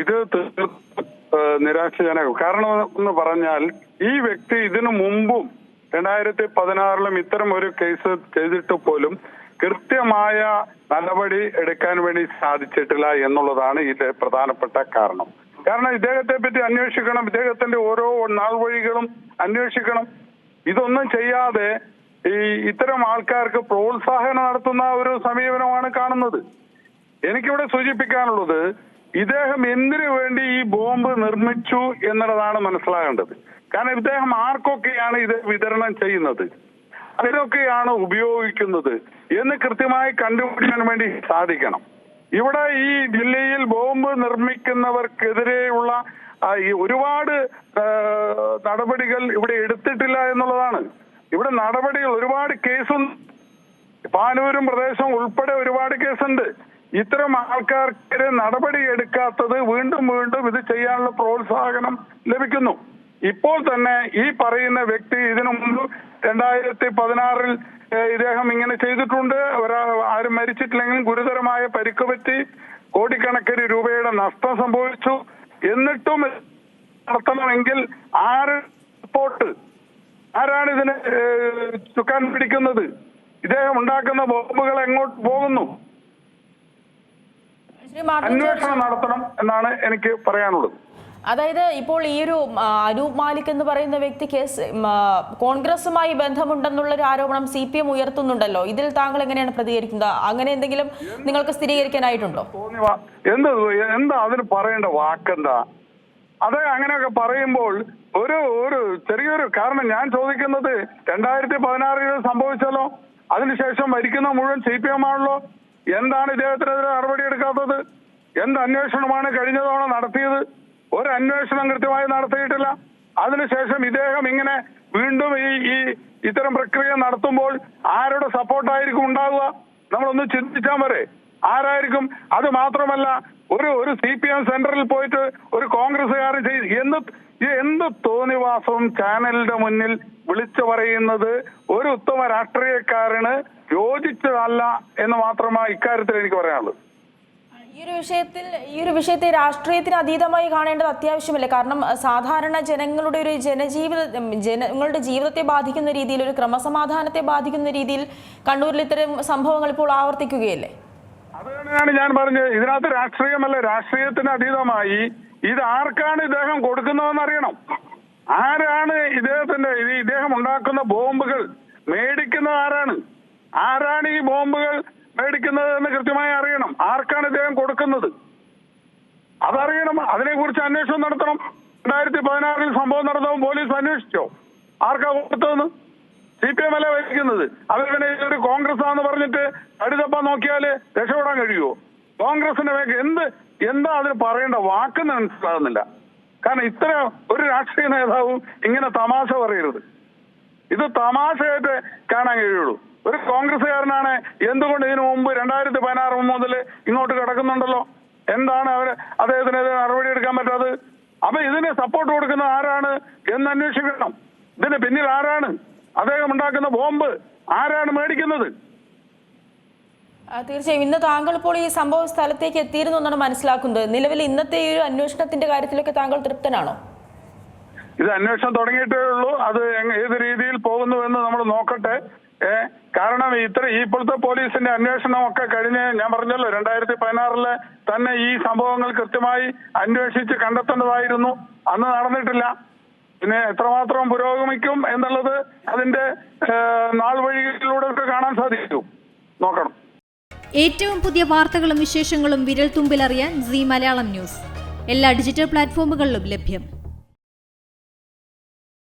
ഇത് നിരാശജനകം. കാരണം എന്ന് പറഞ്ഞാൽ ഈ വ്യക്തി ഇതിനു മുമ്പും രണ്ടായിരത്തി പതിനാറിലും ഇത്തരം ഒരു കേസ് ചെയ്തിട്ട് പോലും കൃത്യമായ നടപടി എടുക്കാൻ വേണ്ടി സാധിച്ചിട്ടില്ല എന്നുള്ളതാണ് ഇതിന്റെ പ്രധാനപ്പെട്ട കാരണം. കാരണം ഇദ്ദേഹത്തെ പറ്റി അന്വേഷിക്കണം ഇദ്ദേഹത്തിന്റെ ഓരോ നാൾ വഴികളും അന്വേഷിക്കണം. ഇതൊന്നും ചെയ്യാതെ ഈ ഇത്തരം ആൾക്കാർക്ക് പ്രോത്സാഹനം നടത്തുന്ന ഒരു സമീപനമാണ് കാണുന്നത്. എനിക്കിവിടെ സൂചിപ്പിക്കാനുള്ളത് ഇദ്ദേഹം എന്തിനു വേണ്ടി ഈ ബോംബ് നിർമ്മിച്ചു എന്നുള്ളതാണ് മനസ്സിലാകേണ്ടത്. കാരണം ഇദ്ദേഹം ആർക്കൊക്കെയാണ് ഇത് വിതരണം ചെയ്യുന്നത്? അതിനൊക്കെയാണ് ഉപയോഗിക്കുന്നത് എന്ന് കൃത്യമായി കണ്ടുപിടിക്കാൻ വേണ്ടി സാധിക്കണം. ഇവിടെ ഈ ജില്ലയിൽ ബോംബ് നിർമ്മിക്കുന്നവർക്കെതിരെയുള്ള ഈ ഒരുപാട് നടപടികൾ ഇവിടെ എടുത്തിട്ടില്ല എന്നുള്ളതാണ്. ഇവിടെ നടപടികൾ ഒരുപാട് കേസും പാനൂരും പ്രദേശവും ഉൾപ്പെടെ ഒരുപാട് കേസുണ്ട്. ഇത്തരം ആൾക്കാർക്കെതിരെ നടപടി എടുക്കാത്തത് വീണ്ടും വീണ്ടും ഇത് ചെയ്യാനുള്ള പ്രോത്സാഹനം ലഭിക്കുന്നു. ഇപ്പോൾ തന്നെ ഈ പറയുന്ന വ്യക്തി ഇതിനു മുമ്പ് രണ്ടായിരത്തി പതിനാറിൽ ഇദ്ദേഹം ഇങ്ങനെ ചെയ്തിട്ടുണ്ട്. ഒരാ ആരും മരിച്ചിട്ടില്ലെങ്കിലും ഗുരുതരമായ പരിക്ക് പറ്റി കോടിക്കണക്കിന് രൂപയുടെ നഷ്ടം സംഭവിച്ചു. എന്നിട്ടും നടത്തണമെങ്കിൽ ആര് റിപ്പോർട്ട്? ആരാണ് ഇതിനെ ചുക്കാൻ പിടിക്കുന്നത്? ഇദ്ദേഹം ഉണ്ടാക്കുന്ന ബോംബുകൾ എങ്ങോട്ട് പോകുന്നു? അന്വേഷണം നടത്തണം എന്നാണ് എനിക്ക് പറയാനുള്ളത്. അതായത് ഇപ്പോൾ ഈ ഒരു അനൂപ് മാലിക് എന്ന് പറയുന്ന വ്യക്തി കേസ് കോൺഗ്രസുമായി ബന്ധമുണ്ടെന്നുള്ള ഒരു ആരോപണം സി പി എം ഉയർത്തുന്നുണ്ടല്ലോ. ഇതിൽ താങ്കൾ എങ്ങനെയാണ് പ്രതികരിക്കുന്നത്? അങ്ങനെ എന്തെങ്കിലും നിങ്ങൾക്ക് സ്ഥിരീകരിക്കാനായിട്ടുണ്ടോ? എന്ത് എന്താ അതിന് പറയേണ്ട വാക്കെന്താ? അത് അങ്ങനെയൊക്കെ പറയുമ്പോൾ ഒരു ഒരു ചെറിയൊരു കാരണം ഞാൻ ചോദിക്കുന്നത് രണ്ടായിരത്തി പതിനാറിൽ സംഭവിച്ചല്ലോ? അതിനുശേഷം ഭരിക്കുന്ന മുഴുവൻ സി പി എം ആണല്ലോ? എന്താണ് ഇദ്ദേഹത്തിനെതിരെ നടപടി എടുക്കാത്തത്? എന്ത് അന്വേഷണമാണ് കഴിഞ്ഞ തവണ നടത്തിയത്? ഒരു അന്വേഷണം കൃത്യമായി നടത്തിയിട്ടില്ല. അതിനുശേഷം ഇദ്ദേഹം ഇങ്ങനെ വീണ്ടും ഈ ഈ ഇത്തരം പ്രക്രിയ നടത്തുമ്പോൾ ആരുടെ സപ്പോർട്ടായിരിക്കും ഉണ്ടാവുക? നമ്മളൊന്ന് ചിന്തിച്ചാൽ വരെ ആരായിരിക്കും? അത് മാത്രമല്ല ഒരു ഒരു സി പി എം സെന്ററിൽ പോയിട്ട് ഒരു കോൺഗ്രസ്സുകാരൻ ചെയ്ത് എന്ത് എന്ത് തോന്നിവാസവും ചാനലിന്റെ മുന്നിൽ വിളിച്ചു പറയുന്നത് ഒരു ഉത്തമ രാഷ്ട്രീയക്കാരന് യോജിച്ചതല്ല എന്ന് മാത്രമാണ് ഇക്കാര്യത്തിൽ എനിക്ക് പറയാനുള്ളത്. ഈ ഒരു വിഷയത്തിൽ ഈ ഒരു വിഷയത്തെ രാഷ്ട്രീയത്തിന് അതീതമായി കാണേണ്ടത് അത്യാവശ്യമല്ലേ? കാരണം സാധാരണ ജനങ്ങളുടെ ഒരു ജനജീവിത ജനങ്ങളുടെ ജീവിതത്തെ ബാധിക്കുന്ന രീതിയിൽ ഒരു ക്രമസമാധാനത്തെ ബാധിക്കുന്ന രീതിയിൽ കണ്ണൂരിൽ ഇത്തരം സംഭവങ്ങൾ ഇപ്പോൾ ആവർത്തിക്കുകയല്ലേ? അത് തന്നെയാണ് ഞാൻ പറഞ്ഞത്. ഇതിനകത്ത് രാഷ്ട്രീയമല്ല രാഷ്ട്രീയത്തിന് അതീതമായി ഇത് ആർക്കാണ് ഇദ്ദേഹം കൊടുക്കുന്നതെന്ന് അറിയണം. ആരാണ് ഇദ്ദേഹത്തിന്റെ ഇത് ഇദ്ദേഹം ഉണ്ടാക്കുന്ന ബോംബുകൾ മേടിക്കുന്നത് ആരാണ്? ആരാണ് ഈ ബോംബുകൾ മേടിക്കുന്നത് എന്ന് കൃത്യമായി അറിയണം. ആർക്കാണ് ഇദ്ദേഹം കൊടുക്കുന്നത്? അതറിയണം. അതിനെക്കുറിച്ച് അന്വേഷണം നടത്തണം. രണ്ടായിരത്തി പതിനാറിൽ സംഭവം നടന്നപ്പോൾ പോലീസ് അന്വേഷിച്ചോ? ആർക്കാ കൊടുത്തതെന്ന്? സി പി എം അല്ല ഭരിക്കുന്നത്? അവർ പിന്നെ ഒരു കോൺഗ്രസ് ആണെന്ന് പറഞ്ഞിട്ട് അടുത്തപ്പം നോക്കിയാൽ രക്ഷപ്പെടാൻ കഴിയുമോ കോൺഗ്രസിന്റെ വേഗം എന്ത് എന്താ അതിന് പറയേണ്ട വാക്കെന്ന് മനസ്സിലാകുന്നില്ല. കാരണം ഇത്ര ഒരു രാഷ്ട്രീയ നേതാവും ഇങ്ങനെ തമാശ പറയരുത്. ഇത് തമാശയായിട്ട് കാണാൻ കഴിയുള്ളൂ. ഒരു കോൺഗ്രസ്സുകാരനാണ് എന്തുകൊണ്ട് ഇതിനു മുമ്പ് രണ്ടായിരത്തി പതിനാറ് മുതൽ ഇങ്ങോട്ട് കിടക്കുന്നുണ്ടല്ലോ? എന്താണ് അവർ അദ്ദേഹത്തിനെതിരെ നടപടി എടുക്കാൻ പറ്റാത്തത്? അപ്പൊ ഇതിന് സപ്പോർട്ട് കൊടുക്കുന്ന ആരാണ് എന്ന് അന്വേഷിക്കണം. ഇതിന് പിന്നിൽ ആരാണ്? അദ്ദേഹം ഉണ്ടാക്കുന്ന ബോംബ് ആരാണ് മേടിക്കുന്നത്? തീർച്ചയായും. ഇന്ന് താങ്കൾ ഇപ്പോൾ ഈ സംഭവ സ്ഥലത്തേക്ക് എത്തിയിരുന്നു എന്നാണ് മനസ്സിലാക്കുന്നത്. നിലവിൽ ഇന്നത്തെ ഈ ഒരു അന്വേഷണത്തിന്റെ കാര്യത്തിലൊക്കെ താങ്കൾ തൃപ്തനാണോ? ഇത് അന്വേഷണം തുടങ്ങിയിട്ടേ ഉള്ളൂ. അത് ഏത് രീതിയിൽ പോകുന്നു എന്ന് നമ്മൾ നോക്കട്ടെ. ഏഹ് കാരണം ഇത്ര ഇപ്പോഴത്തെ പോലീസിന്റെ അന്വേഷണം ഒക്കെ കഴിഞ്ഞ് ഞാൻ പറഞ്ഞല്ലോ രണ്ടായിരത്തി പതിനാറിൽ തന്നെ ഈ സംഭവങ്ങൾ കൃത്യമായി അന്വേഷിച്ച് കണ്ടെത്തേണ്ടതായിരുന്നു. അന്ന് നടന്നിട്ടില്ല. പിന്നെ എത്രമാത്രം പുരോഗമിക്കും എന്നുള്ളത് അതിന്റെ നാൾ വഴികളിലൂടെ കാണാൻ സാധിക്കും. നോക്കണം. ഏറ്റവും പുതിയ വാർത്തകളും വിശേഷങ്ങളും വിരൽ തുമ്പിലറിയാൻ സി മലയാളം ന്യൂസ്. എല്ലാ ഡിജിറ്റൽ പ്ലാറ്റ്ഫോമുകളിലും ലഭ്യം.